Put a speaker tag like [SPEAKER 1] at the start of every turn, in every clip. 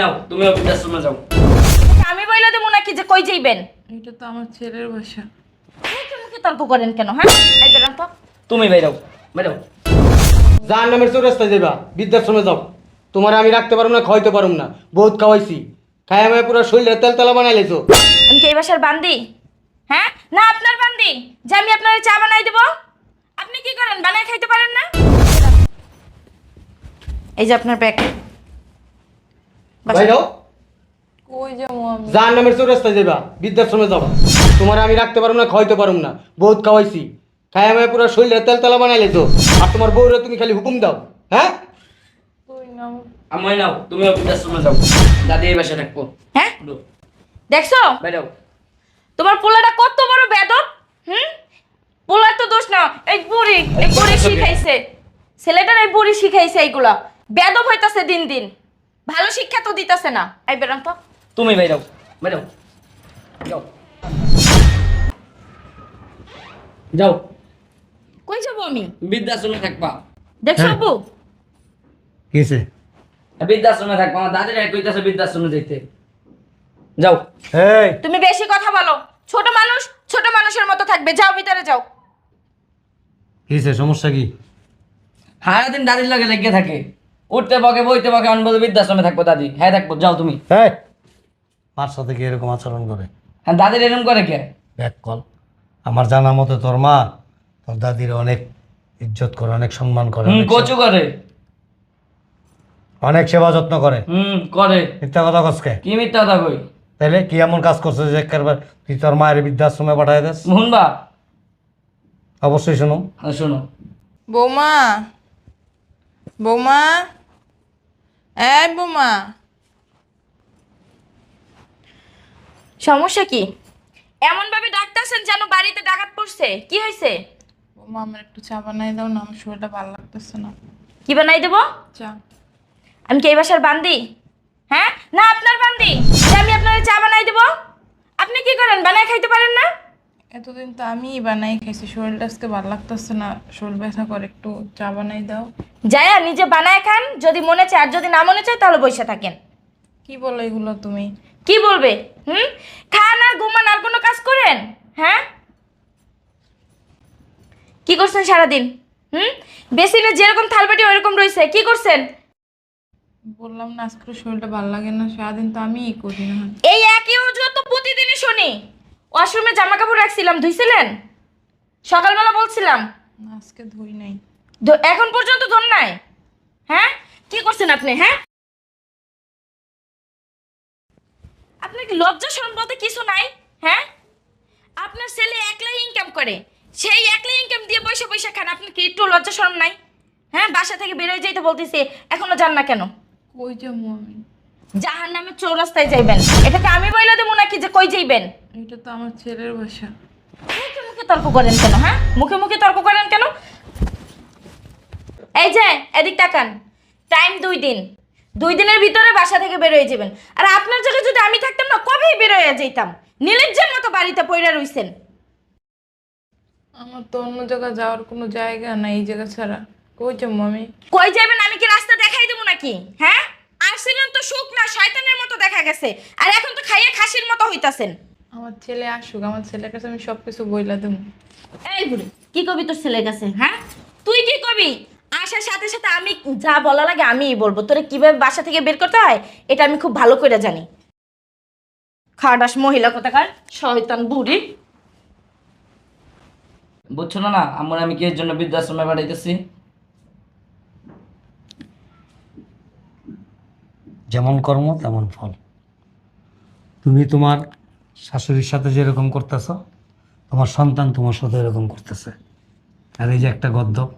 [SPEAKER 1] নাও তুমিও বৃদ্ধাশ্রমে যাও।
[SPEAKER 2] আমি বইলা দেবো নাকি যে কই যাইবেন?
[SPEAKER 3] এটা তো আমার ছেলের বাসা।
[SPEAKER 2] মুখে তর্ক করেন কেন হ্যাঁ? এই বেরান তো
[SPEAKER 1] তুমি
[SPEAKER 4] যার নামের যাবা বৃদ্ধাশ্রমে যাও। তোমার আমি রাখতে পারব না খাওয়াইতে পারব না বহুত খাওয়াইছি। খাই আমি পুরো শরীরে তেল তেলা বানাই লেছো
[SPEAKER 2] আমি কি এই বাসার বান্দি? হ্যাঁ? না আপনার বান্দি। যে আমি আপনার চা বানাই দেব। আপনি কি করেন বানাই খাইতে পারেন না? এই যে আপনার ব্যাগ
[SPEAKER 4] ভাইরাও
[SPEAKER 3] কই যাব আমি?
[SPEAKER 4] যার নামের চৌরাস্তায় যাবা বৃদ্ধাশ্রমে যাও তোমার আমি রাখতে পারব না খাওয়াইতে পারব না বহুত খাওয়াইছি। খাই আমি পুরো শরীরে তেল তেলা বানাই লেছো আর তোমার বউরে তুমি খালি হুকুম দাও হ্যাঁ?
[SPEAKER 3] কই না
[SPEAKER 1] আমায় নাও তুমিও বৃদ্ধাশ্রমে যাও। দাদি এই বাসায় থাকব
[SPEAKER 2] হ্যাঁ? দেখছ?
[SPEAKER 1] বাইরাও
[SPEAKER 2] তোমার পোলাটা কত বড় বেদব হুম? পোলার তো দোষ না এই বুড়ি এই বুড়ি শিখাইছে। ছেলেটার এই বুড়ি শিখাইছে এইগুলা। বেদব হইতাছে দিন দিন। ভালো শিক্ষা তো দিতাছে না। এই বেরান তো।
[SPEAKER 1] তুমি বাইরাও বাইরাও যাও। যাও।
[SPEAKER 2] কই যাব আমি?
[SPEAKER 1] বৃদ্ধাশ্রমে থাকবা।
[SPEAKER 2] দেখছ
[SPEAKER 4] হ্যাঁ।
[SPEAKER 2] আব্বু?
[SPEAKER 4] কিসে
[SPEAKER 1] বৃদ্ধাশ্রমে থাকবা আমার দাদিরা কইতাছে বৃদ্ধাশ্রমে যাইতে। যাও।
[SPEAKER 4] এই
[SPEAKER 2] তুমি বেশি কথা বলো। ছোট মানুষ ছোট মানুষের মতো থাকবে। যাও ভিতরে যাও।
[SPEAKER 4] কিসে সমস্যা কি?
[SPEAKER 1] সারাদিন দাদির লাগে লেগে থাকে। উঠতে বকে বইতে বকে আমি বলব বৃদ্ধাশ্রমে থাকব দাদি। হ্যাঁ থাকব যাও তুমি।
[SPEAKER 4] এই। মার সাথে কি এরকম আচরণ করে।
[SPEAKER 1] হ্যাঁ দাদির এরকম করে কে?
[SPEAKER 4] Back call. আমার জানা মতে তোর মা তোর দাদির অনেক ইজ্জত করে অনেক সম্মান করে
[SPEAKER 1] হুম
[SPEAKER 4] অনেক
[SPEAKER 1] কচু করে।
[SPEAKER 4] সেবা- অনেক সেবা যত্ন করে।
[SPEAKER 1] হুম করে।
[SPEAKER 4] মিথ্যা কথা কসকে
[SPEAKER 1] কি? মিথ্যা কথা কই?
[SPEAKER 4] তাইলে কি এমন কাজ করছে যে একবার তুই তোর মায়ের বৃদ্ধাশ্রমে পাঠাই দেস?
[SPEAKER 1] শুনবা
[SPEAKER 4] অবশ্যই শুনো।
[SPEAKER 1] হ্যাঁ, শোনো।
[SPEAKER 3] বৌমা। বৌমা। এই বৌমা।
[SPEAKER 2] সমস্যা কি? এমন ভাবে ডাকতেছেন যেন বাড়িতে ডাকাত পড়ছে। কি হয়েছে?
[SPEAKER 3] বৌমা আমার একটু চা বানাই দাও না আমার শরীরটা ভালো লাগতেছে না।
[SPEAKER 2] কি বানাই দেবো?
[SPEAKER 3] চা।
[SPEAKER 2] আমি কি এই বাসার বান্দি? হ্যাঁ? না আপনার বান্দি। যে আমি আপনার চা বানাই দেবো। আপনি কি করেন? বানায় খাইতে পারেন না?
[SPEAKER 3] এতদিন তো আমিই বানাই খাইছি শরীরটা আজকে ভালো লাগতেছে না শরীর ব্যথা করে একটু চা বানাই দাও।
[SPEAKER 2] যায়া নিজে বানায় খান যদি মনে চায় আর যদি না মনে চায় তাহলে বসে থাকেন।
[SPEAKER 3] কি বলো এগুলো তুমি?
[SPEAKER 2] কি বলবে হুম? খান আর ঘুমান আর কোনো কাজ করেন? হ্যাঁ? কি করছেন সারাদিন? হুম? বেসিনে যেরকম থালবাটি ওইরকম রয়েছে কি করছেন?
[SPEAKER 3] বললাম না আজকে শরীরটা ভালো লাগে না সারাদিন তো আমিই করি না।
[SPEAKER 2] এই একই অজুহাত তো প্রতিদিনই শুনি। ওয়াশরুমে জামা কাপড় রাখছিলাম ধুইছিলেন? সকালবেলা বলছিলাম।
[SPEAKER 3] আজকে ধুই নাই।
[SPEAKER 2] এখন পর্যন্ত ধর নাই? হ্যাঁ? কি করছেন আপনি হ্যাঁ? আপনার কি লজ্জা শরম বলতে কিছু নাই হ্যাঁ? আপনার ছেলে একলাই ইনকাম করে সেই একলাই ইনকাম দিয়ে পয়সা পয়সা খান আপনার কি একটু লজ্জা শরম নাই? হ্যাঁ বাসা থেকে বেরোয় যাইতে বলতেছে এখনও যান না কেন?
[SPEAKER 3] কই যাব আমি?
[SPEAKER 2] জাহার নামে চৌরাস্তায় যাইবেন। এটাকে আমি বইলে দেবো নাকি যে কই যাইবেন?
[SPEAKER 3] এটা তো আমার ছেলের বাসা।
[SPEAKER 2] মুখে মুখে তর্ক করেন কেন হ্যাঁ? মুখে মুখে তর্ক করেন কেন? এই যে এদিক তাকান। টাইম দুই দিন। দুই দিনের ভিতরে বাসা থেকে বেরোয় যাবেন। আর আপনার জায়গায় যদি আমি থাকতাম না কবেই বেরোয় যেতাম নীলজ্জের মতো বাড়িতে পইরা রইছেন।
[SPEAKER 3] আমার তো অন্য জায়গায় যাওয়ার কোনো জায়গা নাই এই জায়গা ছাড়া। কই যাব আমি?
[SPEAKER 2] কই যাবেন? আমি কি রাস্তা দেখাই দেবো নাকি? হ্যাঁ? আসছিলেন তো সুখ না শয়তানের মতো দেখা গেছে। আর এখন তো খাইয়ে খাসির মতো হইতাছেন।
[SPEAKER 3] আমার ছেলে আসুক আমার ছেলের কাছে আমি সব কিছু বইলা দেবো।
[SPEAKER 2] এই বুড়ি কি কবি তোর ছেলের কাছে হ্যাঁ? তুই কি কবি? আসার সাথে সাথে আমি যা বলা লাগে আমিই বলব। তোরে কীভাবে বাসা থেকে বের করতে হয় এটা আমি খুব ভালো করে জানি। খাটাস মহিলা কোথাকার? শয়তান বুড়ি।
[SPEAKER 1] বুঝছ না না আমার আমি কি এর জন্য বৃদ্ধাশ্রমে পাঠাইতেছি?
[SPEAKER 4] যেমন কর্ম তেমন ফল। তুমি তোমার শাশুড়ির সাথে যেরকম করতেছ তোমার সন্তান তোমার সাথে এরকম করতেছে। আর এই যে একটা গদ্য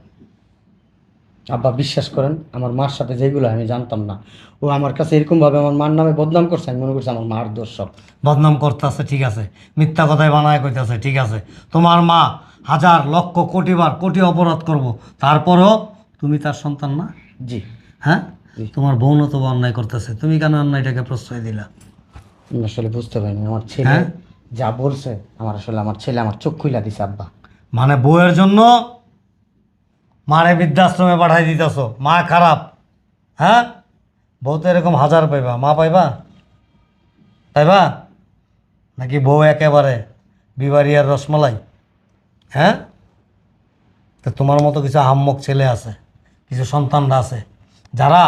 [SPEAKER 4] আব্বা বিশ্বাস করেন আমার মার সাথে যেগুলো আমি জানতাম না। ও আমার কাছে এরকমভাবে আমার মার নামে বদনাম করছে আমি মনে করছি আমার মার দোষ সব। বদনাম করতেছে ঠিক আছে। মিথ্যা কথায় বানায় কইতেছে ঠিক আছে। তোমার মা হাজার লক্ষ কোটি বার কোটি অপরাধ করব। তারপরও তুমি তার সন্তান না?
[SPEAKER 5] জি।
[SPEAKER 4] হ্যাঁ? তোমার বোন তো অন্যায় করতেছে। তুমি কেন অন্যায়টাকে প্রশ্রয় দিলা?
[SPEAKER 5] আসলে বুঝতে পারিনি। আমার ছেলে
[SPEAKER 4] হ্যাঁ?
[SPEAKER 5] যা বলছে আমার আসলে আমার ছেলে আমার চোখ খুইলা দিছে আব্বা।
[SPEAKER 4] মানে বউয়ের জন্য মারে বৃদ্ধাশ্রমে পাঠাই দিতেছ। মা খারাপ। হ্যাঁ? বউ তো এরকম হাজার পাইবা। মা পাইবা? পাইবা? নাকি বউ একেবারে বিবারিয়ার রসমলাই? হ্যাঁ? তো তোমার মতো কিছু হাম্মক ছেলে আছে কিছু সন্তানরা আছে যারা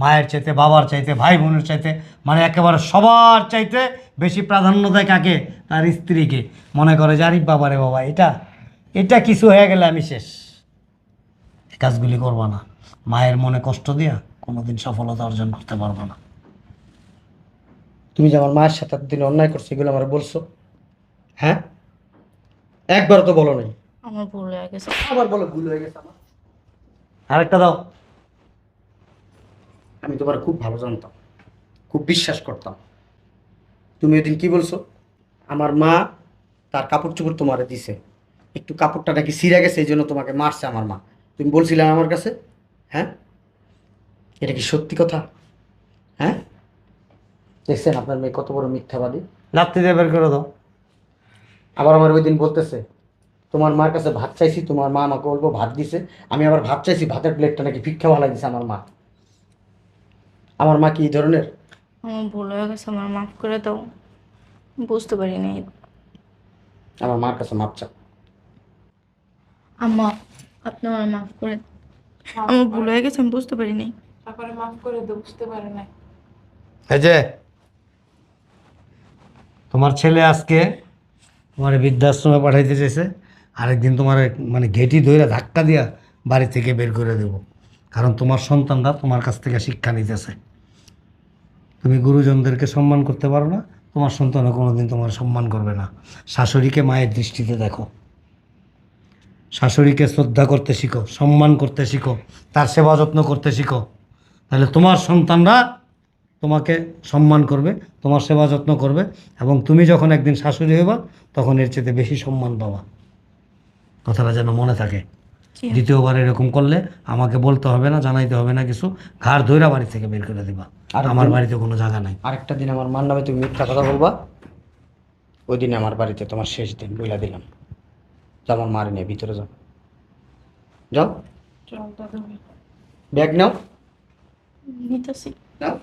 [SPEAKER 4] মায়ের চাইতে বাবার চাইতে ভাই বোনের চাইতে মানে একেবারে সবার চাইতে বেশি প্রাধান্য দেয় কাকে? তার স্ত্রীকে। মনে করে যে আরে বাবারে বাবা এটা এটা কিছু হয়ে গেলে আমি শেষ। এই কাজগুলি করবা না। মায়ের মনে কষ্ট দিয়া কোনোদিন সফলতা অর্জন করতে পারব না।
[SPEAKER 5] তুমি যে আমার মায়ের সাথে দিন অন্যায় করছ এগুলো আমার বলছো? হ্যাঁ? একবার তো বলো নাই।
[SPEAKER 2] আমার ভুল হয়ে গেছে।
[SPEAKER 5] আবার বলো ভুল হয়ে গেছে আমার।
[SPEAKER 4] আরেকটা দাও।
[SPEAKER 5] আমি তোমার খুব ভালো জানতাম খুব বিশ্বাস করতাম। তুমি ওই দিন কি বলছো? আমার মা তার কাপড় চোপড় তোমারে দিছে। একটু কাপড়টা নাকি ছিঁড়ে গেছে এই জন্য তোমাকে মারছে আমার মা। তুমি বলছিলে আমার কাছে? হ্যাঁ? এটা কি সত্যি কথা? হ্যাঁ? দেখছেন আপনার মেয়ে কত বড় মিথ্যাবাদী?
[SPEAKER 4] লাত্তি দিয়ে বের করে দাও।
[SPEAKER 5] আবার আমার ওই দিন বলতেছে তোমার মার কাছে ভাত চাইছি তোমার মা আমাকে বলব ভাত দিছে আমি আবার ভাত চাইছি ভাতের প্লেটটা নাকি ভিক্ষা ভালাই দিছে আমার মা। আমার মা কি এই ধরনের?
[SPEAKER 2] আমার ভুল হয়ে গেছে আমার মাফ করে দাও। বুঝতে পারিনি।
[SPEAKER 5] আমার মার কাছে মাপ চাও।
[SPEAKER 2] আম্মা আপনি আমার মাফ করে দিন। আমার ভুল হয়ে গেছে আমি বুঝতে পারিনি।
[SPEAKER 3] তারপরে মাফ করে দে বুঝতে পারে না
[SPEAKER 4] এই যে তোমার ছেলে আজকে তোমার বৃদ্ধাশ্রমে পাঠাইতে চাইছে আরেকদিন তোমার মানে ঘেটি ধরে ধাক্কা দিয়া বাড়ি থেকে বের করে দেব। কারণ তোমার সন্তানরা তোমার কাছ থেকে শিক্ষা নিতেছে। তুমি গুরুজনদেরকে সম্মান করতে পারো না, তোমার সন্তানও কোনোদিন তোমার সম্মান করবে না। শাশুড়িকে মায়ের দৃষ্টিতে দেখো। শাশুড়িকে শ্রদ্ধা করতে শিখো, সম্মান করতে শিখো, তার সেবা যত্ন করতে শিখো। তাহলে তোমার সন্তানরা তোমাকে সম্মান করবে, তোমার সেবা যত্ন করবে এবং তুমি যখন একদিন শাশুড়ি হইবা, তখন এর চেয়ে বেশি সম্মান পাবা। কথাটা যেন মনে থাকে। দ্বিতীয়বার এরকম করলে আমাকে বলতে হবে না জানাইতে হবে না কিছু। ঘাড় ধৈরা বাড়ি থেকে বের করে দিবা।
[SPEAKER 5] আর
[SPEAKER 4] আমার বাড়িতে কোনো জায়গা নাই।
[SPEAKER 5] আরেকটা দিন আমার মার নামে তুমি মিথ্যা কথা বলবা। ওই দিন আমার বাড়িতে তোমার শেষ দিন বইলা দিলাম। যাও আমার মারি নিয়ে ভিতরে যাও। যাও।
[SPEAKER 3] চল
[SPEAKER 5] ব্যাগ নাও।
[SPEAKER 2] নিতেছি।
[SPEAKER 5] নাও।